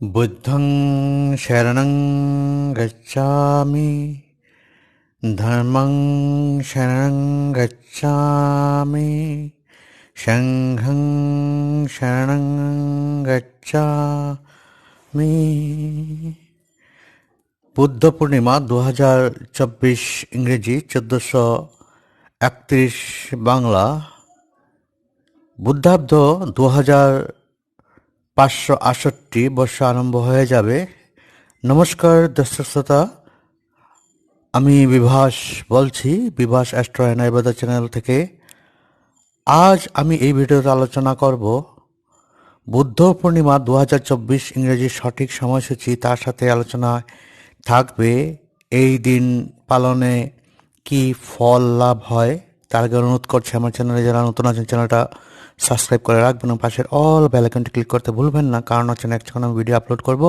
बुद्धं शरणं गच्छामि धर्मं शरणं गच्छामि सङ्घं शरणं गच्छामि বুদ্ধ পূর্ণিমা দু হাজার চব্বিশ ইংরেজি চোদ্দোশো একত্রিশ বাংলা বুদ্ধাব্দ দু হাজার পাঁচশো আষট্টি বর্ষ আরম্ভ হয়ে যাবে। নমস্কার দর্শক শ্রোতা, আমি বিভাস বলছি, বিভাস অ্যাস্ট্রো চ্যানেল থেকে। আজ আমি এই ভিডিওতে আলোচনা করব, বুদ্ধ পূর্ণিমা দু হাজার চব্বিশ ইংরেজির সঠিক সময়সূচি, তার সাথে আলোচনায় থাকবে, এই দিন পালনে কি ফল লাভ হয়। তার আগে অনুরোধ করছি আমার চ্যানেলে যারা নতুন আছেন, চ্যানেলটা সাবস্ক্রাইব করে রাখবেন এবং পাশের অল বেল আইকনটি ক্লিক করতে ভুলবেন না। কারণ হচ্ছে নেক্সট যখন আমি ভিডিও আপলোড করব,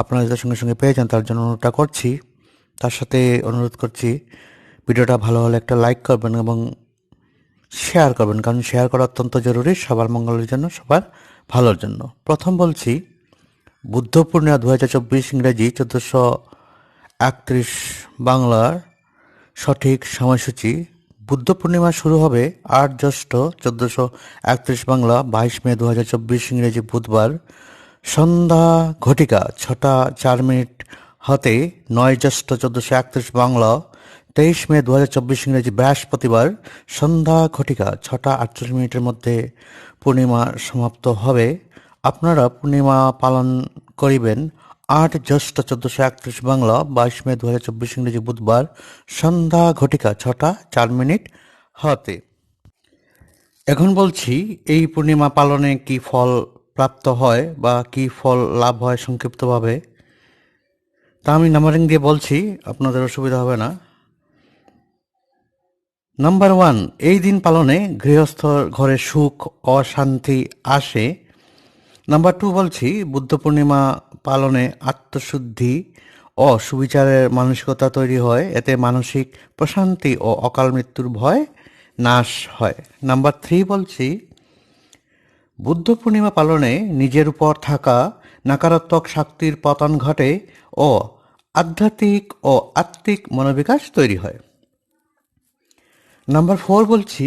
আপনারা যাদের সঙ্গে সঙ্গে পেয়ে যান, তার জন্য অনুরোধটা করছি। তার সাথে অনুরোধ করছি, ভিডিওটা ভালো হলে একটা লাইক করবেন এবং শেয়ার করবেন। কারণ শেয়ার করা অত্যন্ত জরুরি, সবার মঙ্গলের জন্য, সবার ভালোর জন্য। প্রথম বলছি, বুদ্ধ পূর্ণিমা দু হাজার চব্বিশ ইংরেজি চোদ্দোশো একত্রিশ বাংলার সঠিক সময়সূচি বুদ্ধ পূর্ণিমা শুরু হবে আট জ্যৈষ্ঠ চোদ্দোশো একত্রিশ বাংলা বাইশ মে দু হাজার চব্বিশ ইংরেজি বুধবার। সন্ধ্যা ঘটিকা ছটা চার মিনিট হতে নয় জ্যৈষ্ঠ চোদ্দোশো একত্রিশ বাংলা তেইশ মে দু হাজার চব্বিশ ইংরেজি বৃহস্পতিবার। সন্ধ্যা ঘটিকা ছটা আটচল্লিশ মিনিটের মধ্যে পূর্ণিমা সমাপ্ত হবে। আপনারা পূর্ণিমা পালন করিবেন। আট জ্যৈষ্ঠ চোদ্দশো একত্রিশ বাংলা, বাইশ মে দু হাজার চব্বিশ ইংরেজি বুধবার, সন্ধ্যা ঘটিকা ছটা, চার মিনিট হতে। এখন বলছি, এই পূর্ণিমা পালনে কি ফল প্রাপ্ত হয় বা কি ফল লাভ হয় সংক্ষিপ্তভাবে? তা আমি নাম্বারিং দিয়ে বলছি, আপনাদের অসুবিধা হবে না। নাম্বার ওয়ান এই দিন পালনে গৃহস্থর ঘরে সুখ, অশান্তি আসে। নাম্বার টু বলছি, বুদ্ধ পূর্ণিমা পালনে আত্মশুদ্ধি ও সুবিচারের মানসিকতা তৈরি হয়। এতে মানসিক প্রশান্তি ও অকাল মৃত্যুর ভয় নাশ হয়। নাম্বার থ্রি বলছি, বুদ্ধ পূর্ণিমা পালনে নিজের উপর থাকা নাকারাত্মক শক্তির পতন ঘটে ও আধ্যাত্মিক ও আত্মিক মনোবিকাশ তৈরি হয়। নাম্বার ফোর বলছি,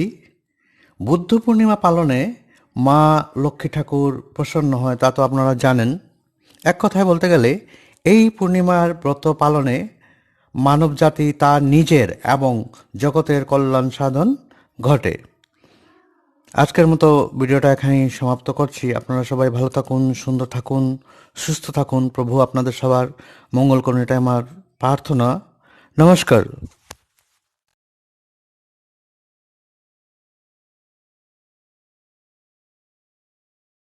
বুদ্ধ পূর্ণিমা পালনে মা লক্ষ্মী ঠাকুর প্রসন্ন হয়, তা তো আপনারা জানেন। এক কথায় বলতে গেলে, এই পূর্ণিমার ব্রত পালনে মানবজাতি তার নিজের এবং জগতের কল্যাণ সাধন ঘটে। আজকের মতো ভিডিওটা এখানেই সমাপ্ত করছি। আপনারা সবাই ভালো থাকুন, সুন্দর থাকুন, সুস্থ থাকুন। প্রভু আপনাদের সবার মঙ্গল করুন, এটাই আমার প্রার্থনা। নমস্কার।